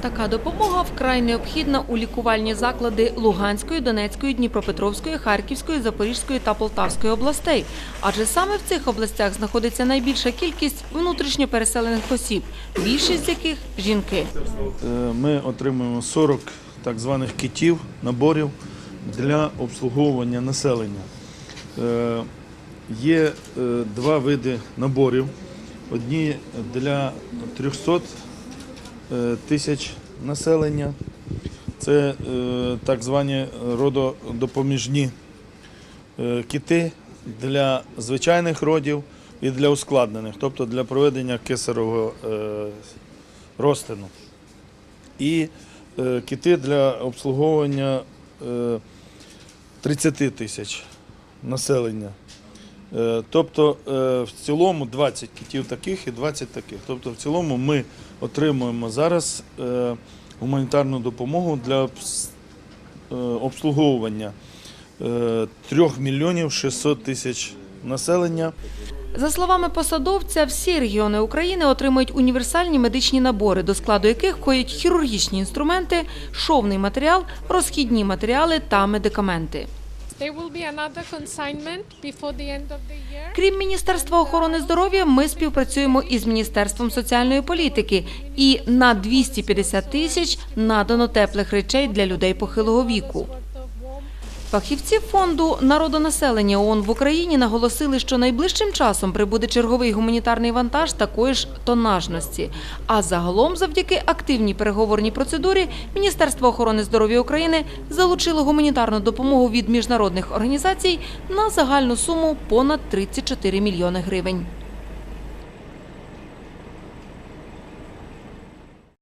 Така допомога вкрай необхідна у лікувальні заклади Луганської, Донецької, Дніпропетровської, Харківської, Запорізької та Полтавської областей. Адже саме в цих областях знаходиться найбільша кількість внутрішньо переселених осіб, більшість з яких жінки. Е, Ми отримуємо 40 так званих китів, наборів для обслуговування населення. Е, Є е, два види наборів. Одні для 300 е, тисяч населення. Це е, так звані рододопоміжні е, кити для звичайних родів і для ускладнених, тобто для проведення кисарового е, розтину. І е, кити для обслуговування е, 30 тисяч населення. Е, Тобто е, в цілому 20 китів таких і 20 таких. Тобто в цілому ми отримуємо зараз е, гуманітарну допомогу для обслуговування 3 мільйонів 600 тисяч населення. За словами посадовця, всі регіони України отримують універсальні медичні набори, до складу яких входять хірургічні інструменти, шовний матеріал, розхідні матеріали та медикаменти. Крім Міністерства охорони здоров'я, ми співпрацюємо із Міністерством соціальної політики. І на 250 тисяч надано теплих речей для людей похилого віку. Фахівці фонду народонаселення ООН в Україні наголосили, що найближчим часом прибуде черговий гуманітарний вантаж такої ж тонажності. А загалом, завдяки активній переговорній процедурі, Міністерство охорони здоров'я України залучило гуманітарну допомогу від міжнародних організацій на загальну суму понад 34 мільйони гривень.